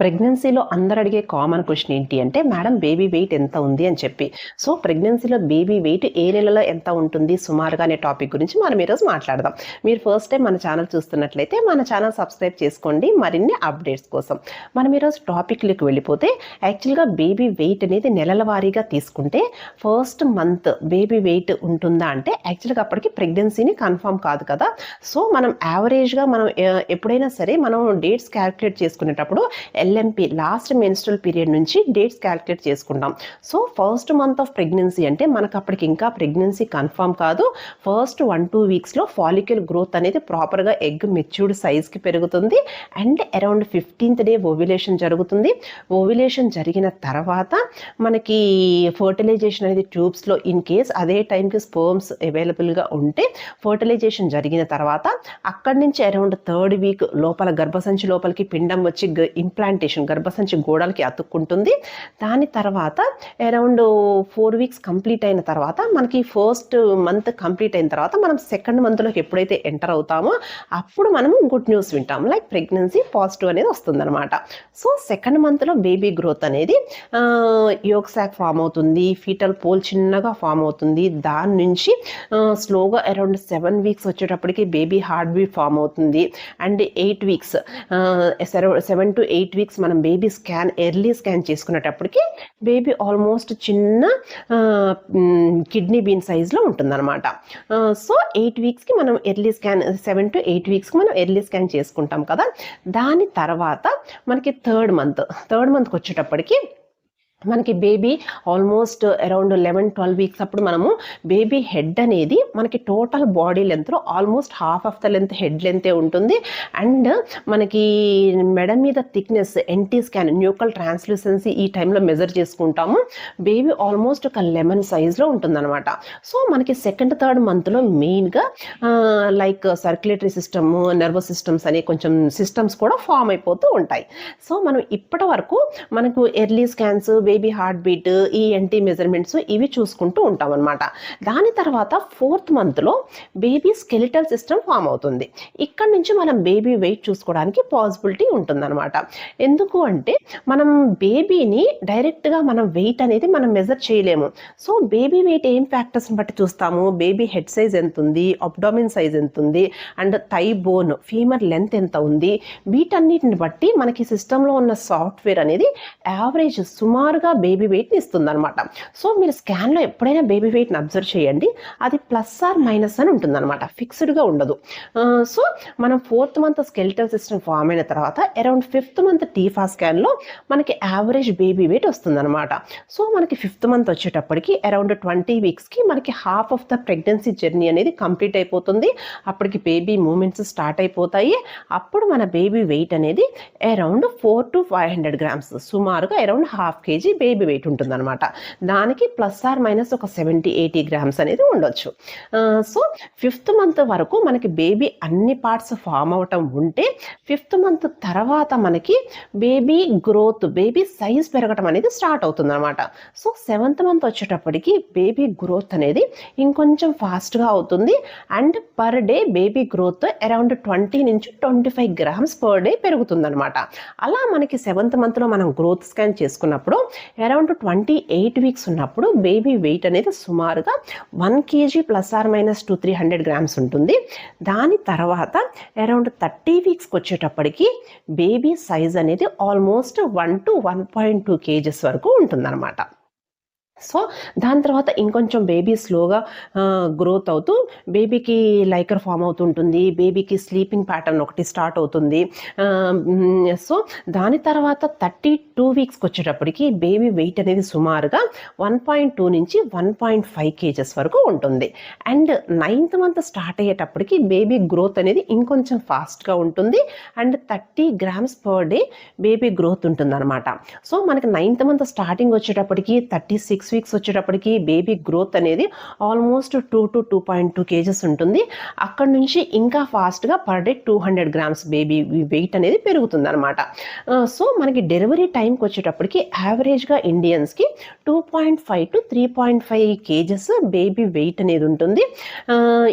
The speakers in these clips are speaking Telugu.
ప్రెగ్నెన్సీలో అందరు అడిగే కామన్ క్వశ్చన్ ఏంటి అంటే మేడం బేబీ వెయిట్ ఎంత ఉంది? అని చెప్పి. సో ప్రెగ్నెన్సీలో బేబీ వెయిట్ ఏ నెలలో ఎంత ఉంటుంది? సుమారుగా అనే టాపిక్ గురించి మనం ఈరోజు మాట్లాడదాం. మీరు ఫస్ట్ టైం మన ఛానల్ చూస్తున్నట్లయితే మన ఛానల్ సబ్స్క్రైబ్ చేసుకోండి. మరిన్ని అప్డేట్స్ కోసం మనం ఈరోజు టాపిక్లోకి వెళ్ళిపోతే యాక్చువల్గా బేబీ వెయిట్ అనేది నెలల వారీగా తీసుకుంటే ఫస్ట్ మంత్ బేబీ వెయిట్ ఉంటుందా అంటే యాక్చువల్గా అప్పటికి ప్రెగ్నెన్సీని కన్ఫర్మ్ కాదు కదా. సో మనం యావరేజ్గా మనం ఎప్పుడైనా సరే మనం డేట్స్ క్యాలిక్యులేట్ చేసుకునేటప్పుడు ఎల్ఎంపి లాస్ట్ మెన్స్ట్రల్ పీరియడ్ నుంచి డేట్స్ క్యాలిక్యులేట్ చేసుకుంటాం. So first month of pregnancy అంటే మనకు అప్పటికి ఇంకా ప్రెగ్నెన్సీ కన్ఫర్మ్ కాదు. ఫస్ట్ వన్ టూ వీక్స్లో ఫాలిక్యుల్ గ్రోత్ అనేది ప్రాపర్గా ఎగ్ మెచ్యూర్డ్ సైజ్కి పెరుగుతుంది. And around fifteenth day ovulation జరుగుతుంది. ఓవ్యులేషన్ జరిగిన తర్వాత మనకి ఫర్టిలైజేషన్ అనేది ట్యూబ్స్లో ఇన్ కేస్ అదే టైంకి స్పోమ్స్ అవైలబుల్గా ఉంటే ఫర్టిలైజేషన్ జరిగిన తర్వాత అక్కడి నుంచి అరౌండ్ థర్డ్ వీక్ లోపల గర్భసంచి లోపలికి పిండం వచ్చి ఇంప్లాంట్ ఇంప్లాంటేషన్ గర్భసంచి గోడలకి అతుక్కుంటుంది. దాని తర్వాత అరౌండ్ ఫోర్ వీక్స్ కంప్లీట్ అయిన తర్వాత మనకి ఫస్ట్ మంత్ కంప్లీట్ అయిన తర్వాత మనం సెకండ్ మంత్లోకి ఎప్పుడైతే ఎంటర్ అవుతామో అప్పుడు మనం గుడ్ న్యూస్ వింటాం. లైక్ ప్రెగ్నెన్సీ పాజిటివ్ అనేది వస్తుందన్నమాట. సో సెకండ్ మంత్లో బేబీ గ్రోత్ అనేది యోగ్ సాక్ ఫామ్ అవుతుంది. ఫీటల్ పోల్ చిన్నగా ఫామ్ అవుతుంది. దాని నుంచి స్లోగా అరౌండ్ సెవెన్ వీక్స్ వచ్చేటప్పటికి బేబీ హార్ట్ బీట్ ఫామ్ అవుతుంది. And eight weeks seven to eight weeks మనం బేబీ స్కాన్ ఎర్లీ స్కాన్ చేసుకునేటప్పటికి బేబీ ఆల్మోస్ట్ చిన్న కిడ్నీ బీన్ సైజ్లో ఉంటుందన్నమాట. సో ఎయిట్ వీక్స్కి మనం early scan seven to eight వీక్స్కి మనం ఎర్లీ స్కాన్ చేసుకుంటాం కదా. దాని తర్వాత మనకి థర్డ్ మంత్ థర్డ్ మంత్కి వచ్చేటప్పటికి మనకి baby almost around eleven twelve weeks అప్పుడు మనము బేబీ హెడ్ అనేది మనకి టోటల్ బాడీ లెంత్లో almost half of the length head లెంతే ఉంటుంది. అండ్ మనకి మెడ మీద thickness NT scan nuchal translucency ఈ టైంలో మెజర్ చేసుకుంటాము. బేబీ ఆల్మోస్ట్ ఒక లెమన్ సైజ్లో ఉంటుందన్నమాట. సో మనకి సెకండ్ థర్డ్ మంత్లో మెయిన్గా like circulatory system nervous systems అనే కొంచెం సిస్టమ్స్ కూడా ఫామ్ అయిపోతూ ఉంటాయి. సో మనం ఇప్పటి వరకు మనకు early scans baby heart beat ఈ ఎన్టీ మెజర్మెంట్స్ ఇవి చూసుకుంటూ ఉంటాం అనమాట దాని తర్వాత ఫోర్త్ మంత్లో బేబీ స్కెలిటల్ సిస్టమ్ ఫామ్ అవుతుంది. ఇక్కడ నుంచి మనం బేబీ వెయిట్ చూసుకోవడానికి పాసిబిలిటీ ఉంటుందన్నమాట. ఎందుకు అంటే మనం బేబీని డైరెక్ట్గా మనం వెయిట్ అనేది మనం మెజర్ చేయలేము. సో బేబీ వెయిట్ ఏం ఫ్యాక్టర్స్ని బట్టి చూస్తాము? బేబీ హెడ్ సైజ్ ఎంత ఉంది అబ్డామిన్ సైజ్ ఎంత ఉంది and thigh bone femur length ఎంత ఉంది? వీటన్నిటిని బట్టి మనకి సిస్టంలో ఉన్న సాఫ్ట్వేర్ అనేది యావరేజ్ సుమారుగా బేబీ వెయిట్ని ఇస్తుంది అనమాట సో మీరు స్కాన్లో ఎప్పుడైనా బేబీ వెయిట్ని అబ్జర్వ్ చేయండి. అది ప్లస్ ఆర్ మైనస్ అని ఉంటుందన్నమాట. ఫిక్స్డ్గా ఉండదు. సో మనం fourth month skeletal system form అయిన తర్వాత అరౌండ్ ఫిఫ్త్ మంత్ టీఫా స్కాన్లో మనకి యావరేజ్ బేబీ వెయిట్ వస్తుందన్నమాట. సో మనకి ఫిఫ్త్ మంత్ వచ్చేటప్పటికి అరౌండ్ ట్వంటీ వీక్స్కి మనకి half of the pregnancy journey అనేది కంప్లీట్ అయిపోతుంది. అప్పటికి బేబీ మూమెంట్స్ స్టార్ట్ అయిపోతాయి. అప్పుడు మన బేబీ వెయిట్ అనేది around four to five hundred grams సుమారుగా around half KG baby weight ఉంటుందన్నమాట. దానికి ప్లస్ ఆర్ మైనస్ ఒక సెవెంటీ ఎయిటీ గ్రామ్స్ అనేది ఉండొచ్చు. సో ఫిఫ్త్ మంత్ వరకు మనకి బేబీ అన్ని పార్ట్స్ ఫామ్ అవటం ఉంటే ఫిఫ్త్ మంత్ తర్వాత మనకి బేబీ గ్రోత్ బేబీ సైజ్ పెరగటం అనేది స్టార్ట్ అవుతుంది అనమాట సో సెవెంత్ మంత్ వచ్చేటప్పటికి బేబీ గ్రోత్ అనేది ఇంకొంచెం ఫాస్ట్గా అవుతుంది. And per day baby growth around twenty నుంచి twenty five grams per day పెరుగుతుందన్నమాట. అలా మనకి సెవెంత్ మంత్లో మనం గ్రోత్ స్కాన్ చేసుకున్నప్పుడు అరౌండ్ ట్వంటీ ఎయిట్ వీక్స్ ఉన్నప్పుడు బేబీ వెయిట్ అనేది సుమారుగా one KG plus or minus two three hundred grams ఉంటుంది. దాని తర్వాత అరౌండ్ థర్టీ వీక్స్కి వచ్చేటప్పటికి బేబీ సైజ్ అనేది almost one to one point two KGs వరకు ఉంటుందన్నమాట. సో దాని తర్వాత ఇంకొంచెం బేబీ స్లోగా గ్రోత్ అవుతూ బేబీకి లైకర్ ఫామ్ అవుతుంటుంది బేబీకి స్లీపింగ్ ప్యాటర్న్ ఒకటి స్టార్ట్ అవుతుంది. సో దాని తర్వాత థర్టీ టూ వీక్స్కి వచ్చేటప్పటికి బేబీ వెయిట్ అనేది సుమారుగా వన్ పాయింట్ టూ నుంచి వన్ పాయింట్ ఫైవ్ కేజెస్ వరకు ఉంటుంది. అండ్ నైన్త్ మంత్ స్టార్ట్ అయ్యేటప్పటికి బేబీ గ్రోత్ అనేది ఇంకొంచెం ఫాస్ట్గా ఉంటుంది. And thirty grams per day baby growth ఉంటుందన్నమాట. సో మనకి నైన్త్ మంత్ స్టార్టింగ్ వచ్చేటప్పటికి థర్టీ సిక్స్ సిక్స్ వీక్స్ వచ్చేటప్పటికి బేబీ గ్రోత్ అనేది almost two to two point two kgs ఉంటుంది. అక్కడ నుంచి ఇంకా ఫాస్ట్గా per day two hundred grams baby weight అనేది పెరుగుతుంది అనమాట సో మనకి డెలివరీ టైంకి వచ్చేటప్పటికి యావరేజ్గా ఇండియన్స్కి two point five to three point five KGs baby weight అనేది ఉంటుంది.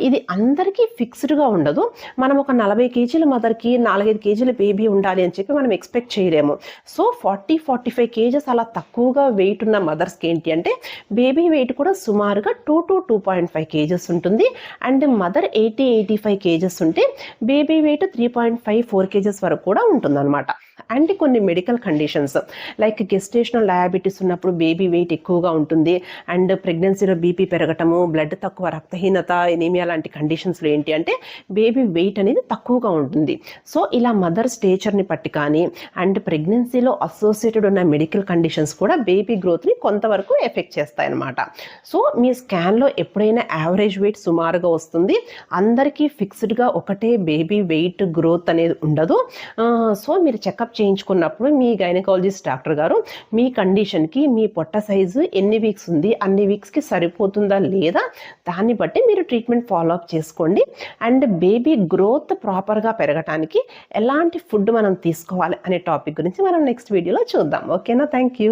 ఇది అందరికీ ఫిక్స్డ్గా ఉండదు. మనం ఒక నలభై కేజీల మదర్కి నాలుగైదు కేజీల బేబీ ఉండాలి అని చెప్పి మనం ఎక్స్పెక్ట్ చేయలేము. So forty forty five KGs అలా తక్కువగా వెయిట్ ఉన్న మదర్స్కి ఏంటి అంటే బేబీ వెయిట్ కూడా సుమారుగా two to two point five KGs ఉంటుంది. And mother eighty eighty five KGs ఉంటే baby weight three point five four KGs వరకు కూడా ఉంటుందన్నమాట. అండ్ కొన్ని medical conditions like gestational diabetes ఉన్నప్పుడు బేబీ వెయిట్ ఎక్కువగా ఉంటుంది. అండ్ ప్రెగ్నెన్సీలో బీపీ పెరగటము బ్లడ్ తక్కువ రక్తహీనత ఎనీమియా లాంటి కండిషన్స్లో ఏంటి అంటే బేబీ వెయిట్ అనేది తక్కువగా ఉంటుంది. సో ఇలా మదర్ స్టేచర్ని పట్టి కానీ అండ్ ప్రెగ్నెన్సీలో అసోసియేటెడ్ ఉన్న మెడికల్ కండిషన్స్ కూడా బేబీ గ్రోత్ని కొంతవరకు ఎఫెక్ట్ చేస్తాయన్నమాట సో మీ స్కాన్లో ఎప్పుడైనా యావరేజ్ వెయిట్ సుమారుగా వస్తుంది. అందరికీ ఫిక్స్డ్గా ఒకటే బేబీ వెయిట్ గ్రోత్ అనేది ఉండదు. Uh, సో మీరు చెకప్ చేయించుకున్నప్పుడు మీ గైనకాలజిస్ట్ డాక్టర్ గారు మీ కండిషన్కి మీ పొట్ట సైజు ఎన్ని వీక్స్ ఉంది అన్ని వీక్స్కి సరిపోతుందా లేదా దాన్ని బట్టి మీరు ట్రీట్మెంట్ ఫాలో అప్ చేసుకోండి. అండ్ బేబీ గ్రోత్ ప్రాపర్గా పెరగటానికి ఎలాంటి ఫుడ్ మనం తీసుకోవాలి అనే టాపిక్ గురించి మనం నెక్స్ట్ వీడియోలో చూద్దాం. ఓకేనా థ్యాంక్ యూ